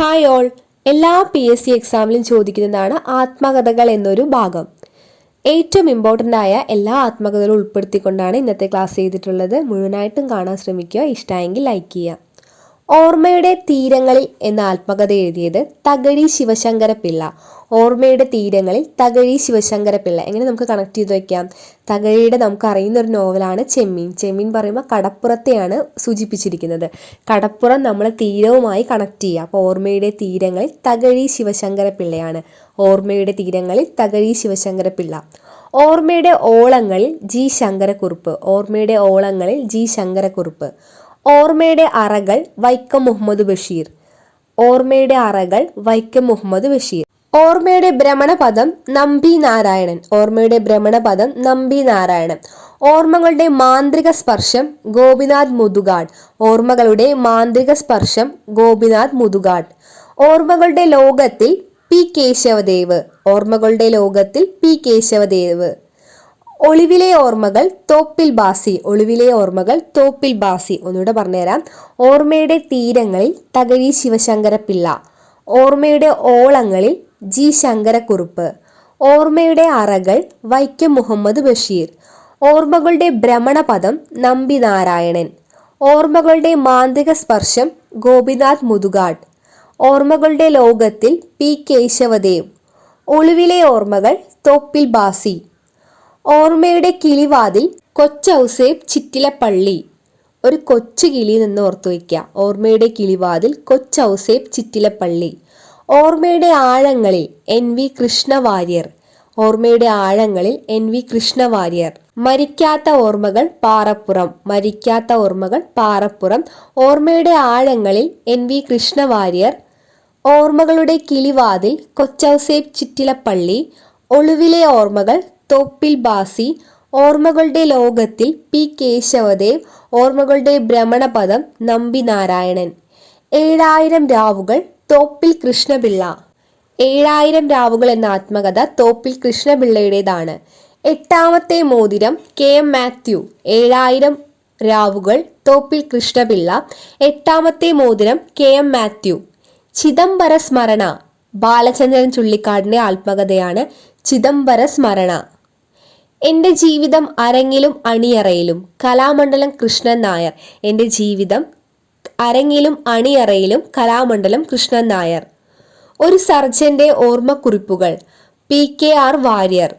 Hi all എല്ലാ P S C എക്സാമിലും ചോദിക്കുന്നതാണ് ആത്മകഥകൾ എന്നൊരു ഭാഗം. ഏറ്റവും ഇമ്പോർട്ടന്റ് ആയ എല്ലാ ആത്മകഥകളും ഉൾപ്പെടുത്തിക്കൊണ്ടാണ് ഇന്നത്തെ ക്ലാസ് ചെയ്തിട്ടുള്ളത്. മുഴുവനായിട്ടും കാണാൻ ശ്രമിക്കുക. ഇഷ്ടമായെങ്കിൽ ലൈക്ക് ചെയ്യുക. ഓർമ്മയുടെ തീരങ്ങളിൽ എന്ന ആത്മകഥ എഴുതിയത് തകഴി ശിവശങ്കര പിള്ള ഓർമ്മയുടെ തീരങ്ങളിൽ തകഴി ശിവശങ്കരപിള്ള എങ്ങനെ നമുക്ക് കണക്ട് ചെയ്ത് വയ്ക്കാം തകഴിയുടെ നമുക്ക് അറിയുന്ന ഒരു നോവലാണ് ചെമ്മീൻ. ചെമ്മീൻ പറയുമ്പോൾ കടപ്പുറത്തെയാണ് സൂചിപ്പിച്ചിരിക്കുന്നത്. കടപ്പുറം നമ്മൾ തീരവുമായി കണക്ട് ചെയ്യുക. അപ്പോൾ ഓർമ്മയുടെ തീരങ്ങളിൽ തകഴി ശിവശങ്കരപിള്ളയാണ് ഓർമ്മയുടെ തീരങ്ങളിൽ തകഴി ശിവശങ്കരപിള്ള ഓർമ്മയുടെ ഓളങ്ങളിൽ ജി ശങ്കരക്കുറുപ്പ്. ഓർമ്മയുടെ ഓളങ്ങളിൽ ജി ശങ്കരക്കുറുപ്പ്. ഓർമ്മയുടെ അറകൾ വൈക്കം മുഹമ്മദ് ബഷീർ. ഓർമ്മയുടെ അറകൾ വൈക്കം മുഹമ്മദ് ബഷീർ. ഓർമ്മയുടെ ഭ്രമണപദം നമ്പി നാരായണൻ. ഓർമ്മയുടെ ഭ്രമണപദം നമ്പി നാരായണൻ. ഓർമ്മകളുടെ മാന്ത്രിക സ്പർശം ഗോപിനാഥ് മുതുകാട്. ഓർമ്മകളുടെ മാന്ത്രിക സ്പർശം ഗോപിനാഥ് മുതുകാട്. ഓർമ്മകളുടെ ലോകത്തിൽ പി കേശവദേവ്. ഓർമ്മകളുടെ ലോകത്തിൽ പി കേശവദേവ്. ഒളിവിലെ ഓർമ്മകൾ തോപ്പിൽ ബാസി. ഒളിവിലെ ഓർമ്മകൾ തോപ്പിൽ ബാസി. ഒന്നുകൂടെ പറഞ്ഞുതരാം. ഓർമ്മയുടെ തീരങ്ങളിൽ തകഴി ശിവശങ്കര പിള്ള ഓർമ്മയുടെ ഓളങ്ങളിൽ ജി ശങ്കരക്കുറുപ്പ്. ഓർമ്മയുടെ അറകൾ വൈക്കം മുഹമ്മദ് ബഷീർ. ഓർമ്മകളുടെ ഭ്രമണപദം നമ്പി നാരായണൻ. ഓർമ്മകളുടെ മാന്ത്രിക സ്പർശം ഗോപിനാഥ് മുതുകാട്. ഓർമ്മകളുടെ ലോകത്തിൽ പി കേശവദേവ്. ഒളിവിലെ ഓർമ്മകൾ തോപ്പിൽ ബാസി. ഓർമ്മയുടെ കിളിവാതിൽ കൊച്ചൗസേബ് ചിറ്റിലപ്പള്ളി. ഒരു കൊച്ചു കിളി നിന്ന് ഓർത്തു വയ്ക്കുക. ഓർമ്മയുടെ കിളിവാതിൽ കൊച്ചൗസേബ് ചിറ്റിലപ്പള്ളി. ഓർമ്മയുടെ ആഴങ്ങളിൽ എൻ വി കൃഷ്ണവാര്യർ. ഓർമ്മയുടെ ആഴങ്ങളിൽ എൻ വി കൃഷ്ണവാര്യർ. മരിക്കാത്ത ഓർമ്മകൾ പാറപ്പുറം. മരിക്കാത്ത ഓർമ്മകൾ പാറപ്പുറം. ഓർമ്മയുടെ ആഴങ്ങളിൽ എൻ വി കൃഷ്ണവാര്യർ. ഓർമ്മകളുടെ കിളിവാതിൽ കൊച്ചൗസേബ് ചിറ്റിലപ്പള്ളി. ഒളിവിലെ ഓർമ്മകൾ തോപ്പിൽ ബാസി. ഓർമ്മകളുടെ ലോകത്തിൽ പി. കേശവദേവ്. ഓർമ്മകളുടെ ഭ്രമണപദം നമ്പി നാരായണൻ. ഏഴായിരം രാവുകൾ തോപ്പിൽ കൃഷ്ണപിള്ള. ഏഴായിരം രാവുകൾ എന്ന ആത്മകഥ തോപ്പിൽ കൃഷ്ണപിള്ളയുടേതാണ്. എട്ടാമത്തെ മോതിരം കെ എം മാത്യു. ഏഴായിരം രാവുകൾ തോപ്പിൽ കൃഷ്ണപിള്ള. എട്ടാമത്തെ മോതിരം കെ എം മാത്യു. ചിദംബര സ്മരണ. ബാലചന്ദ്രൻ ചുള്ളിക്കാടിന്റെ ആത്മകഥയാണ് ചിദംബര സ്മരണ. എന്റെ ജീവിതം അരങ്ങിലും അണിയറയിലും. കലാമണ്ഡലം കൃഷ്ണൻ നായർ. എന്റെ ജീവിതം അരങ്ങിലും അണിയറയിലും കലാമണ്ഡലം കൃഷ്ണൻ നായർ. ഒരു സർജന്റെ ഓർമ്മക്കുറിപ്പുകൾ. P K R Warrier.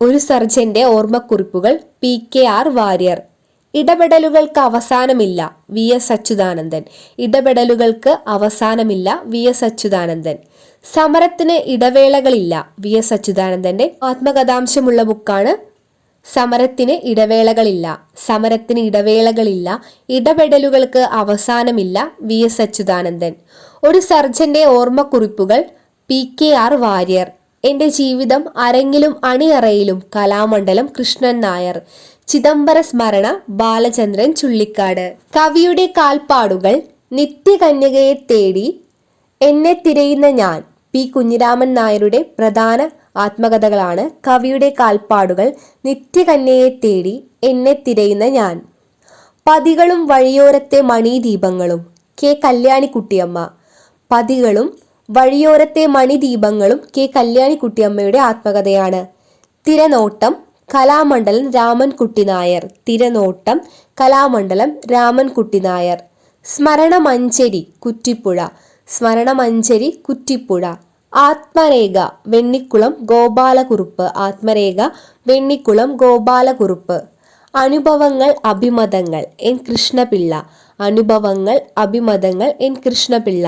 ഒരു സർജന്റെ ഓർമ്മക്കുറിപ്പുകൾ. P K R Warrier. ഇടപെടലുകൾക്ക് അവസാനമില്ല വി എസ് അച്യുതാനന്ദൻ. ഇടപെടലുകൾക്ക് അവസാനമില്ല വി എസ് അച്യുതാനന്ദൻ. സമരത്തിന് ഇടവേളകളില്ല വി എസ് അച്യുതാനന്ദന്റെ ആത്മകഥാംശമുള്ള ബുക്കാണ്. സമരത്തിന് ഇടവേളകളില്ല സമരത്തിന് ഇടവേളകളില്ല ഇടപെടലുകൾക്ക് അവസാനമില്ല വി എസ് അച്യുതാനന്ദൻ. ഒരു സർജന്റെ ഓർമ്മക്കുറിപ്പുകൾ പി കെ ആർ വാര്യർ. എന്റെ ജീവിതം അരങ്ങിലും അണിയറയിലും കലാമണ്ഡലം കൃഷ്ണൻ നായർ. ചിദംബര സ്മരണ ബാലചന്ദ്രൻ ചുള്ളിക്കാട്. കവിയുടെ കാൽപ്പാടുകൾ നിത്യകന്യകയെ തേടി എന്നെ തിരയുന്ന ഞാൻ. പി കുഞ്ഞിരാമൻ നായരുടെ പ്രധാന ആത്മകഥകളാണ് കവിയുടെ കാൽപ്പാടുകൾ നിത്യകന്യയെ തേടി എന്നെ തിരയുന്ന ഞാൻ. പതികളും വഴിയോരത്തെ മണിദീപങ്ങളും കെ കല്യാണിക്കുട്ടിയമ്മ. പതികളും വഴിയോരത്തെ മണിദീപങ്ങളും കെ കല്യാണിക്കുട്ടിയമ്മയുടെ ആത്മകഥയാണ്. തിരനോട്ടം കലാമണ്ഡലം രാമൻകുട്ടി നായർ. തിരനോട്ടം കലാമണ്ഡലം രാമൻകുട്ടി നായർ. സ്മരണമഞ്ചരി കുറ്റിപ്പുഴ. സ്മരണമഞ്ചരി കുറ്റിപ്പുഴ. ആത്മരേഖ വെണ്ണിക്കുളം ഗോപാലകുറുപ്പ്. ആത്മരേഖ വെണ്ണിക്കുളം ഗോപാലകുറുപ്പ്. അനുഭവങ്ങൾ അഭിമതങ്ങൾ എൻ കൃഷ്ണപിള്ള. അനുഭവങ്ങൾ അഭിമതങ്ങൾ എൻ കൃഷ്ണപിള്ള.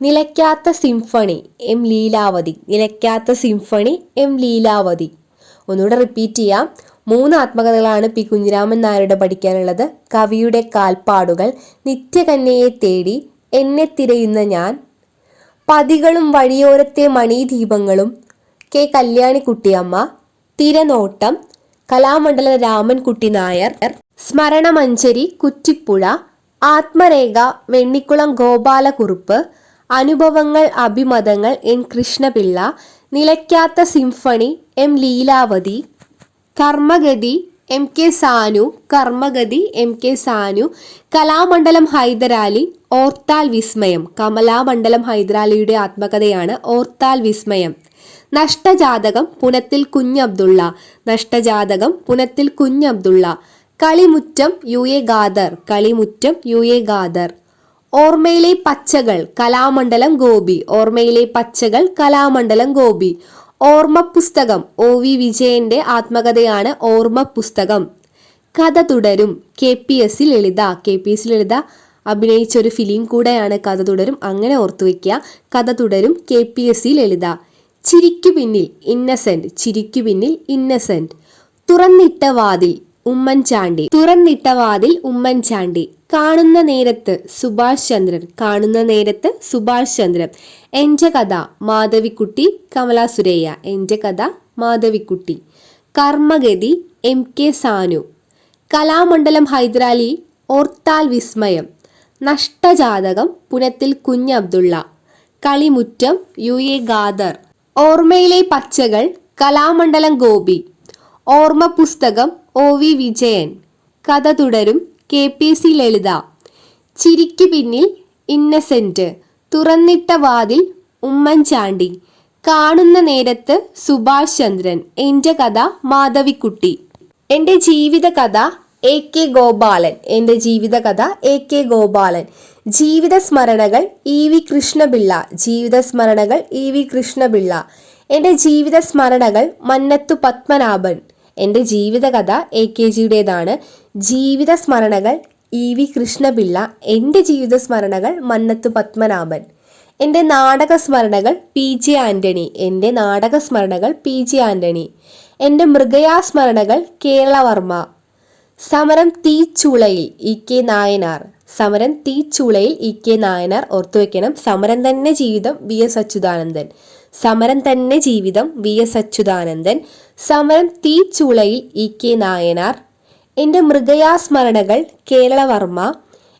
നിലയ്ക്കാത്ത സിംഫണി എം ലീലാവതി. നിലയ്ക്കാത്ത സിംഫണി എം ലീലാവതി. ഒന്നുകൂടെ റിപ്പീറ്റ് ചെയ്യാം. മൂന്ന് ആത്മകഥകളാണ് പി കുഞ്ഞിരാമൻ നായരുടെ പഠിക്കാനുള്ളത്. കവിയുടെ കാൽപ്പാടുകൾ നിത്യകന്യയെ തേടി എന്നെ തിരയുന്ന ഞാൻ പതികളും വഴിയോരത്തെ മണിദീപങ്ങളും. കെ. കല്യാണിക്കുട്ടിയമ്മ തിരനോട്ടം കലാമണ്ഡല രാമൻകുട്ടി നായർ സ്മരണമഞ്ചരി കുറ്റിപ്പുഴ ആത്മരേഖ വെണ്ണിക്കുളം ഗോപാലകുറുപ്പ് അനുഭവങ്ങൾ അഭിമതങ്ങൾ എൻ. കൃഷ്ണപിള്ള നിലയ്ക്കാത്ത symphony M. Leelavathi കർമ്മഗതി M. K. Sanu കർമ്മഗതി M. K. Sanu Kalamandalam Hyderali ഓർത്താൽ വിസ്മയം കമലാമണ്ഡലം ഹൈദരാലിയുടെ ആത്മകഥയാണ് ഓർത്താൽ വിസ്മയം Nashtajathakam Punathil Kunhabdulla Nashtajathakam Punathil Kunhabdulla കളിമുറ്റം U A Khader കളിമുറ്റം U A Khader ഓർമ്മയിലെ പച്ചകൾ കലാമണ്ഡലം ഗോപി. ഓർമ്മയിലെ പച്ചകൾ കലാമണ്ഡലം ഗോപി. ഓർമ്മ പുസ്തകം ഒ വി വിജയന്റെ ആത്മകഥയാണ് ഓർമ്മ പുസ്തകം കഥ തുടരും. K P S Lalitha. K P S Lalitha. അഭിനയിച്ച ഒരു ഫിലിം കൂടെയാണ് കഥ തുടരും. അങ്ങനെ ഓർത്തു വെക്കുക കഥ തുടരും K P S C Lalitha. ചിരിക്കു പിന്നിൽ ഇന്നസെന്റ് ചിരിക്കു പിന്നിൽ ഇന്നസെന്റ് തുറന്നിട്ട വാതിൽ ഉമ്മൻചാണ്ടി. തുറന്നിട്ട വാതിൽ ഉമ്മൻചാണ്ടി. കാണുന്ന നേരത്ത് സുഭാഷ് ചന്ദ്രൻ. കാണുന്ന നേരത്ത് സുഭാഷ് ചന്ദ്രൻ. എന്റെ കഥ മാധവിക്കുട്ടി കമലാ സുരയ്യ. എന്റെ കഥ Madhavikutty. Karmagathi M K Sanu. Kalamandalam Hyderali ഓർത്താൽ വിസ്മയം. Nashtajathakam Punathil Kunhabdulla Kalimuttam U A Khader. ഓർമ്മയിലെ പച്ചകൾ കലാമണ്ഡലം ഗോപി. ഓർമ്മ പുസ്തകം ഒ വി വിജയൻ. കഥ തുടരും കെ പി സി ലളിത. ചിരിക്കു പിന്നിൽ ഇന്നസെന്റ്. തുറന്നിട്ട വാതിൽ ഉമ്മൻചാണ്ടി. കാണുന്ന നേരത്ത് സുഭാഷ് ചന്ദ്രൻ. എന്റെ കഥ മാധവിക്കുട്ടി. എന്റെ ജീവിത കഥ എ കെ ഗോപാലൻ. എന്റെ ജീവിതകഥ എ കെ ഗോപാലൻ. ജീവിത സ്മരണകൾ ഇ വി കൃഷ്ണപിള്ള. ജീവിത സ്മരണകൾ ഇ വി കൃഷ്ണപിള്ള. എന്റെ ജീവിത സ്മരണകൾ മന്നത്തു പത്മനാഭൻ. എന്റെ ജീവിതകഥ എ കെ ജിയുടേതാണ്. ജീവിത സ്മരണകൾ ഇ വി കൃഷ്ണപിള്ള. എന്റെ ജീവിത സ്മരണകൾ മന്നത്തു പത്മനാഭൻ. എന്റെ നാടക സ്മരണകൾ പി ജെ ആന്റണി എന്റെ നാടക സ്മരണകൾ പി ജെ ആന്റണി എന്റെ മൃഗയാസ്മരണകൾ കേരളവർമ്മ സമരം തീച്ചൂളയിൽ ഇ കെ നായനാർ. സമരം തീച്ചൂളയിൽ ഇ കെ നായനാർ ഓർത്തുവെക്കണം സമരം തന്നെ ജീവിതം വി എസ് അച്യുതാനന്ദൻ. സമരം തന്നെ ജീവിതം വി എസ് അച്യുതാനന്ദൻ. സമരം തീച്ചൂളയിൽ ഇ കെ നായനാർ. എന്റെ മൃഗയാസ്മരണകൾ കേരളവർമ്മ.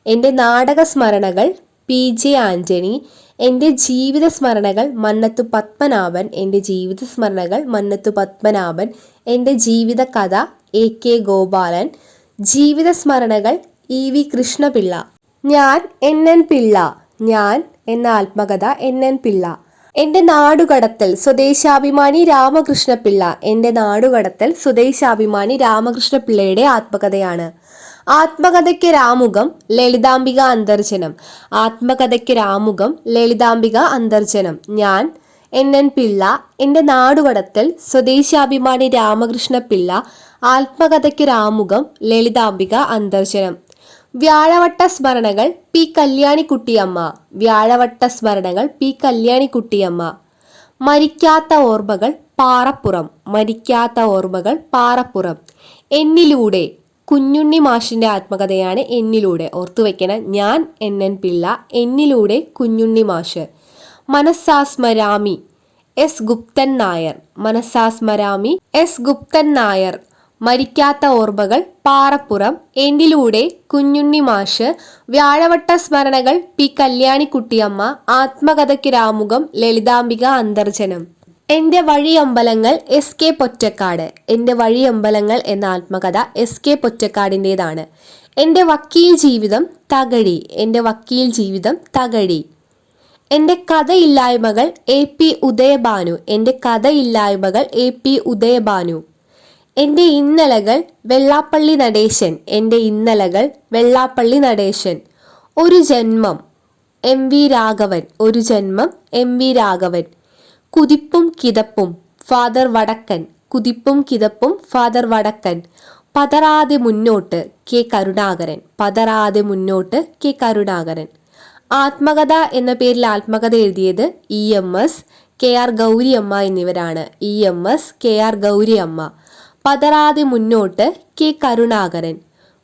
എന്റെ നാടക സ്മരണകൾ പി ജെ ആന്റണി. എന്റെ ജീവിത സ്മരണകൾ മന്നത്തു പത്മനാഭൻ. എന്റെ ജീവിത സ്മരണകൾ മന്നത്തു പത്മനാഭൻ. എന്റെ ജീവിത കഥ എ കെ ഗോപാലൻ. ജീവിത സ്മരണകൾ ഇ വി കൃഷ്ണപിള്ള. ഞാൻ എൻ എൻ പിള്ള. ഞാൻ എന്ന ആത്മകഥ എൻ എൻ പിള്ള. എന്റെ നാടുകടത്തൽ സ്വദേശാഭിമാനി രാമകൃഷ്ണപിള്ള. എന്റെ നാടുകടത്തൽ സ്വദേശാഭിമാനി രാമകൃഷ്ണപിള്ളയുടെ ആത്മകഥയാണ്. ആത്മകഥയ്ക്ക് രാമുഖം ലളിതാംബിക അന്തർജനം. ആത്മകഥയ്ക്ക് രാമുഖം ലളിതാംബിക അന്തർജനം. ഞാൻ എൻ എൻ പിള്ള എന്റെ നാടുവടത്തിൽ സ്വദേശാഭിമാനി രാമകൃഷ്ണ പിള്ള ആത്മകഥയ്ക്ക് രാമുഖം ലളിതാംബിക അന്തർജനം വ്യാഴവട്ട സ്മരണകൾ പി കല്യാണിക്കുട്ടിയമ്മ. വ്യാഴവട്ട സ്മരണകൾ പി കല്യാണിക്കുട്ടിയമ്മ. മരിക്കാത്ത ഓർമ്മകൾ പാറപ്പുറം. മരിക്കാത്ത ഓർമ്മകൾ പാറപ്പുറം. എന്നിലൂടെ കുഞ്ഞുണ്ണി മാഷിന്റെ ആത്മകഥയാണ് എന്നിലൂടെ. ഓർത്തു വയ്ക്കണം ഞാൻ എൻ എൻ പിള്ള എന്നിലൂടെ കുഞ്ഞുണ്ണി മാഷ്. മനസ്സാസ്മരാമി. എസ് ഗുപ്തൻ നായർ. മനസ്സാസ്മരാമി. എസ് ഗുപ്തൻ നായർ. മരിക്കാത്ത ഓർമ്മകൾ പാറപ്പുറം. എന്നിലൂടെ കുഞ്ഞുണ്ണി മാഷ്. വ്യാഴവട്ട സ്മരണകൾ പി കല്യാണിക്കുട്ടിയമ്മ. ആത്മകഥയ്ക്ക് രാമുഖം ലളിതാംബിക അന്തർജനം. എന്റെ വഴിയമ്പലങ്ങൾ എസ് കെ പൊറ്റക്കാട്. എന്റെ വഴിയമ്പലങ്ങൾ എന്ന ആത്മകഥ എസ് കെ പൊറ്റക്കാടിന്റെതാണ് എന്റെ വക്കീൽ ജീവിതം തകഴി. എന്റെ വക്കീൽ ജീവിതം തകഴി. എന്റെ കഥയില്ലായ്മകൾ എ പി ഉദയഭാനു എന്റെ കഥയില്ലായ്മകൾ എ പി ഉദയഭാനു എന്റെ ഇന്നലകൾ വെള്ളാപ്പള്ളി നടേശൻ. എന്റെ ഇന്നലകൾ വെള്ളാപ്പള്ളി നടേശൻ. ഒരു ജന്മം എം വി രാഘവൻ. ഒരു ജന്മം എം വി രാഘവൻ. കുതിപ്പും കിതപ്പും ഫാദർ വടക്കൻ. കുതിപ്പും കിതപ്പും ഫാദർ വടക്കൻ. പതറാതെ മുന്നോട്ട് കെ കരുണാകരൻ. പതറാതെ മുന്നോട്ട് കെ കരുണാകരൻ. ആത്മകഥ എന്ന പേരിൽ ആത്മകഥ എഴുതിയത് E M S K R Gouriamma എന്നിവരാണ്. E M S K R Gouriamma പതറാതെ മുന്നോട്ട് കെ കരുണാകരൻ.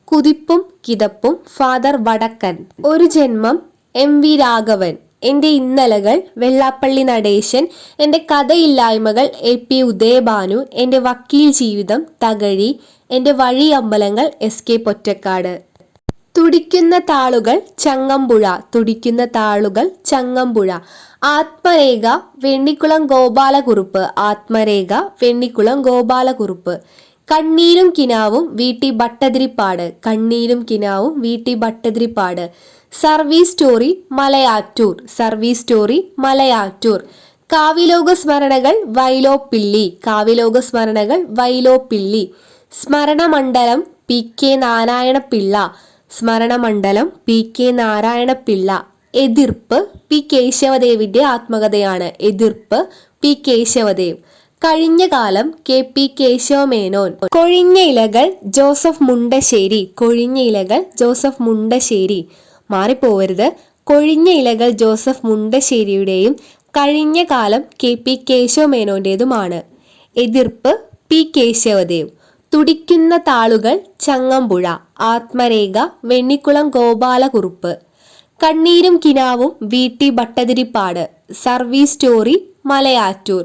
കുതിപ്പും കിതപ്പും ഫാദർ വടക്കൻ. ഒരു ജന്മം എം വി രാഘവൻ. എന്റെ ഇന്നലകൾ വെള്ളാപ്പള്ളി നടേശൻ എന്റെ കഥയില്ലായ്മകൾ എ പി ഉദയഭാനു എന്റെ വക്കീൽ ജീവിതം തകഴി എന്റെ വഴി അമ്പലങ്ങൾ എസ് കെ പൊറ്റക്കാട്. തുടിക്കുന്ന താളുകൾ ചങ്ങമ്പുഴ തുടിക്കുന്ന താളുകൾ ചങ്ങമ്പുഴ. ആത്മരേഖ വെണ്ണിക്കുളം ഗോപാലകുറുപ്പ്. ആത്മരേഖ വെണ്ണിക്കുളം ഗോപാലകുറുപ്പ്. കണ്ണീരും കിനാവും വീട്ടി ഭട്ടതിരിപ്പാട്. കണ്ണീരും കിനാവും V T Bhattathiripad. Service story Malayattoor. Service story Malayattoor. കാവിലോക സ്മരണകൾ വൈലോപ്പിള്ളി. കാവിലോക സ്മരണകൾ Vyloppilli. സ്മരണമണ്ഡലം P K Narayanapillai. സ്മരണമണ്ഡലം P K Narayana Pillai എതിർപ്പ് പി കേശവദേവിന്റെ ആത്മകഥയാണ്. എതിർപ്പ് പി കേശവദേവ്. കഴിഞ്ഞ കാലം കെ പി കേശവമേനോൻ. കൊഴിഞ്ഞ ഇലകൾ ജോസഫ് മുണ്ടശ്ശേരി. കൊഴിഞ്ഞ ഇലകൾ ജോസഫ് മുണ്ടശ്ശേരി. മാറിപ്പോവരുത്. കൊഴിഞ്ഞ ഇലകൾ ജോസഫ് മുണ്ടശ്ശേരിയുടെയും കഴിഞ്ഞ കാലം കെ പി കേശവമേനോന്റേതുമാണ്. എതിർപ്പ് പി കേശവദേവ്. തുടിക്കുന്ന താളുകൾ ചങ്ങമ്പുഴ ആത്മരേഖ വെണ്ണിക്കുളം ഗോപാലകുറുപ്പ് കണ്ണീരും കിനാവും V T Bhattathiripad service story Malayattoor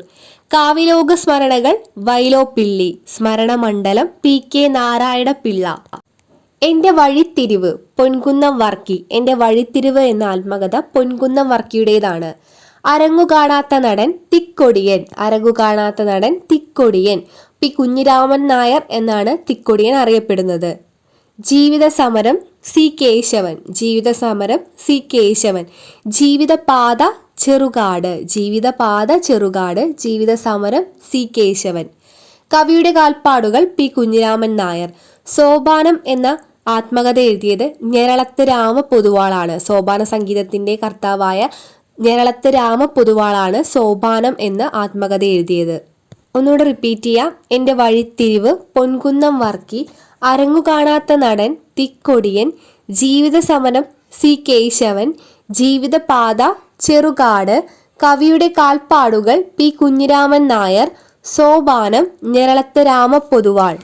കാവിലോക സ്മരണകൾ വൈലോപ്പിള്ളി സ്മരണമണ്ഡലം പി കെ നാരായണ പിള്ള എന്റെ വഴിത്തിരിവ് പൊൻകുന്നം വർക്കി എന്റെ വഴിത്തിരിവ് എന്ന ആത്മകഥ പൊൻകുന്നം വർക്കിയുടേതാണ്. അരങ്ങു കാണാത്ത നടൻ തിക്കൊടിയൻ അരങ്ങു കാണാത്ത നടൻ തിക്കൊടിയൻ പി കുഞ്ഞിരാമൻ നായർ എന്നാണ് തിക്കൊടിയൻ അറിയപ്പെടുന്നത്. ജീവിത സമരം സി കേശവൻ. ജീവിത സമരം സി കേശവൻ. ജീവിതപാത ചെറുകാട്. ജീവിതപാത ചെറുകാട്. ജീവിത സമരം സി കേശവൻ. കവിയുടെ കാൽപ്പാടുകൾ പി കുഞ്ഞിരാമൻ നായർ. സോപാനം എന്ന ആത്മകഥ എഴുതിയത് ഞെരളത്ത് രാമ പൊതുവാളാണ്. സോപാന സംഗീതത്തിന്റെ കർത്താവായ ഞെരളത്ത് രാമ പൊതുവാളാണ് സോപാനം എന്ന ആത്മകഥ എഴുതിയത്. ഒന്നുകൂടെ റിപ്പീറ്റ് ചെയ്യാം. എന്റെ വഴിത്തിരിവ് പൊൻകുന്നം വർക്കി അരങ്ങു കാണാത്ത നടൻ തിക്കൊടിയൻ ജീവിത സമരം സി കേശവൻ ജീവിതപാത ചെറുകാട് കവിയുടെ കാൽപ്പാടുകൾ പി കുഞ്ഞിരാമൻ നായർ സോപാനം ഞെരളത്ത് രാമ പൊതുവാൾ.